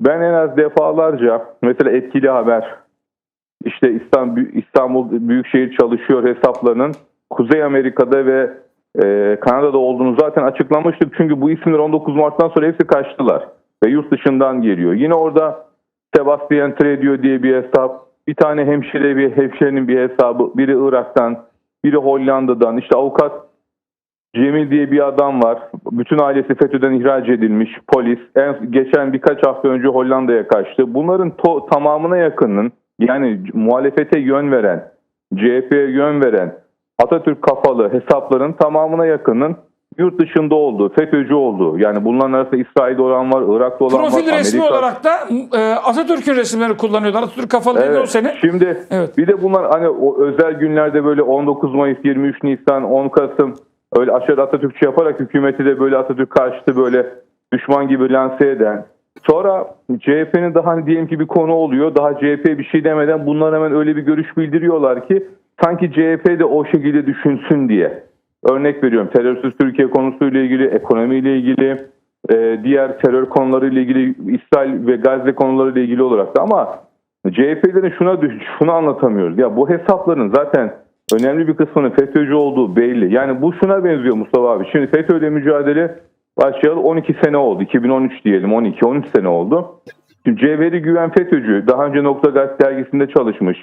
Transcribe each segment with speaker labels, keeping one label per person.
Speaker 1: Ben en az defalarca mesela etkili haber işte İstanbul, İstanbul Büyükşehir Çalışıyor hesaplarının Kuzey Amerika'da ve e, Kanada'da olduğunu zaten açıklamıştık. Çünkü bu isimler 19 Mart'tan sonra hepsi kaçtılar ve yurt dışından geliyor. Yine orada Sebastian Tredio diye bir hesap, bir tane hemşire bir hemşirenin bir hesabı, biri Irak'tan, biri Hollanda'dan, işte avukat Cemil diye bir adam var. Bütün ailesi FETÖ'den ihraç edilmiş polis. En, geçen birkaç hafta önce Hollanda'ya kaçtı. Bunların to- tamamına yakının yani muhalefete yön veren, CHP'ye yön veren Atatürk kafalı hesapların tamamına yakının yurt dışında olduğu, FETÖ'cü olduğu. Yani bunların arasında İsrail'de olan var, Irak'ta olan
Speaker 2: Profil
Speaker 1: var,
Speaker 2: resmi
Speaker 1: Amerika.
Speaker 2: olarak da e, Atatürk'ün resimlerini kullanıyorlar. Atatürk kafalı dedi o
Speaker 1: Evet.
Speaker 2: sene.
Speaker 1: Şimdi
Speaker 2: Evet.
Speaker 1: bir de bunlar hani o özel günlerde böyle 19 Mayıs, 23 Nisan, 10 Kasım öyle aşırı Atatürkçü yaparak hükümeti de böyle Atatürk karşıtı böyle düşman gibi lanse eden. Sonra CHP'nin daha hani diyelim ki bir konu oluyor. Daha CHP bir şey demeden bunlar hemen öyle bir görüş bildiriyorlar ki sanki CHP de o şekilde düşünsün diye. Örnek veriyorum terörsüz Türkiye konusuyla ilgili, ekonomiyle ilgili, e, diğer terör konularıyla ilgili, İsrail ve Gazze konularıyla ilgili olarak da ama CHP'lerin şuna şunu anlatamıyoruz. Ya bu hesapların zaten önemli bir kısmının FETÖ'cü olduğu belli. Yani bu şuna benziyor Mustafa abi. Şimdi FETÖ'yle mücadele başlayalı 12 sene oldu. 2013 diyelim 12-13 sene oldu. Şimdi Cevheri Güven FETÖ'cü. Daha önce Nokta Gazete dergisinde çalışmış.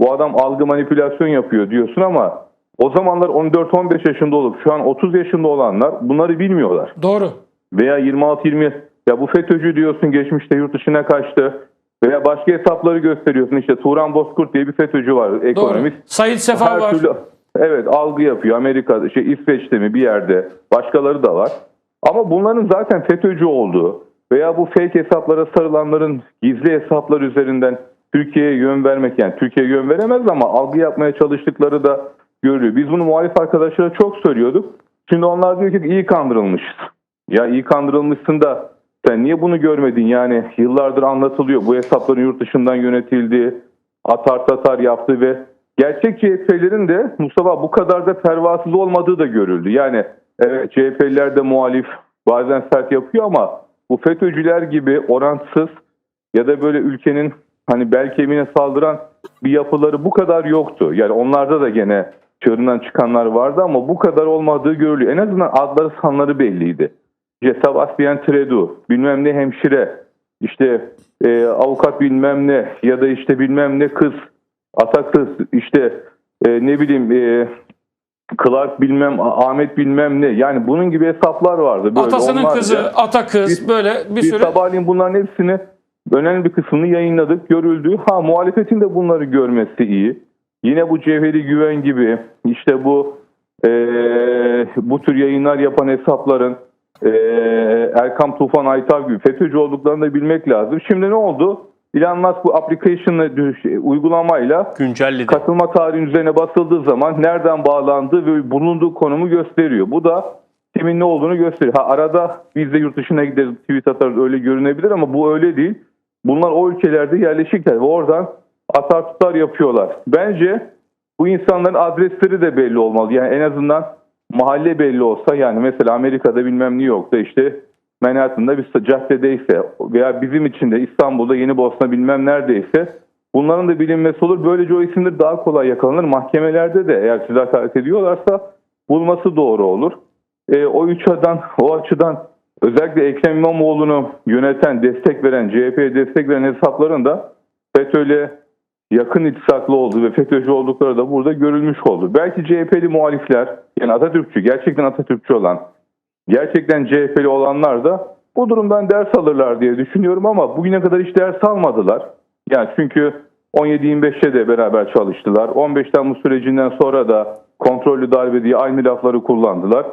Speaker 1: Bu adam algı manipülasyon yapıyor diyorsun ama o zamanlar 14-15 yaşında olup şu an 30 yaşında olanlar bunları bilmiyorlar
Speaker 2: Doğru.
Speaker 1: veya 26-20 ya bu FETÖ'cü diyorsun geçmişte yurt dışına kaçtı veya başka hesapları gösteriyorsun işte Turan Bozkurt diye bir FETÖ'cü var
Speaker 2: Doğru.
Speaker 1: ekonomist.
Speaker 2: Said Sefa
Speaker 1: Her
Speaker 2: var.
Speaker 1: türlü evet algı yapıyor Amerika'da şey İsveç'te mi bir yerde başkaları da var. Ama bunların zaten FETÖ'cü olduğu veya bu fake hesaplara sarılanların gizli hesaplar üzerinden Türkiye'ye yön vermek yani Türkiye'ye yön veremez ama algı yapmaya çalıştıkları da görülüyor. Biz bunu muhalif arkadaşlara çok söylüyorduk. Şimdi onlar diyor ki iyi kandırılmışız. Ya iyi kandırılmışsın da sen niye bunu görmedin? Yani yıllardır anlatılıyor. Bu hesapların yurt dışından yönetildiği, atar tatar yaptığı ve gerçek CHP'lerin de Mustafa bu kadar da pervasız olmadığı da görüldü. Yani evet CHP'liler de muhalif bazen sert yapıyor ama bu FETÖ'cüler gibi orantısız ya da böyle ülkenin hani bel kemiğine saldıran bir yapıları bu kadar yoktu. Yani onlarda da gene çığırından çıkanlar vardı ama bu kadar olmadığı görülüyor. En azından adları sanları belliydi. İşte Sebastian Tredu, bilmem ne hemşire, işte e, avukat bilmem ne ya da işte bilmem ne kız, ata kız, işte e, ne bileyim e, Clark bilmem, Ahmet bilmem ne. Yani bunun gibi hesaplar vardı. Böyle
Speaker 2: Atasının
Speaker 1: onlarca.
Speaker 2: kızı, ata kız
Speaker 1: Biz-
Speaker 2: böyle bir
Speaker 1: Biz
Speaker 2: sürü.
Speaker 1: sabahleyin bunların hepsini önemli bir kısmını yayınladık, görüldü. Ha muhalefetin de bunları görmesi iyi. Yine bu Cevheri Güven gibi işte bu eee, bu tür yayınlar yapan hesapların eee Erkam Tufan Aytav gibi FETÖ'cü olduklarını da bilmek lazım. Şimdi ne oldu? Elon Musk bu application'la şey, uygulamayla
Speaker 3: Güncelledi.
Speaker 1: katılma tarihin üzerine basıldığı zaman nereden bağlandığı ve bulunduğu konumu gösteriyor. Bu da kimin ne olduğunu gösteriyor. Ha arada biz de yurt dışına gideriz, tweet atarız öyle görünebilir ama bu öyle değil. Bunlar o ülkelerde yerleşikler ve oradan atar tutar yapıyorlar. Bence bu insanların adresleri de belli olmalı. Yani en azından mahalle belli olsa yani mesela Amerika'da bilmem New York'ta işte Manhattan'da bir caddedeyse veya bizim için de İstanbul'da Yeni Bosna bilmem neredeyse bunların da bilinmesi olur. Böylece o isimler daha kolay yakalanır. Mahkemelerde de eğer size hakaret ediyorlarsa bulması doğru olur. E, o üç açıdan, o açıdan özellikle Ekrem İmamoğlu'nu yöneten, destek veren, CHP'ye destek veren hesapların da FETÖ'yle yakın iltisaklı olduğu ve FETÖ'cü oldukları da burada görülmüş oldu. Belki CHP'li muhalifler, yani Atatürkçü, gerçekten Atatürkçü olan, gerçekten CHP'li olanlar da bu durumdan ders alırlar diye düşünüyorum ama bugüne kadar hiç ders almadılar. Yani çünkü 17-25'te de beraber çalıştılar. 15 Temmuz sürecinden sonra da kontrollü darbe diye aynı lafları kullandılar.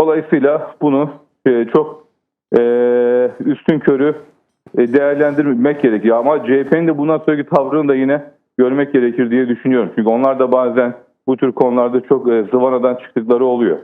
Speaker 1: Dolayısıyla bunu e, çok e, üstün körü e, değerlendirmek gerekiyor. Ama CHP'nin de bundan sonraki tavrını da yine görmek gerekir diye düşünüyorum. Çünkü onlar da bazen bu tür konularda çok e, zıvanadan çıktıkları oluyor.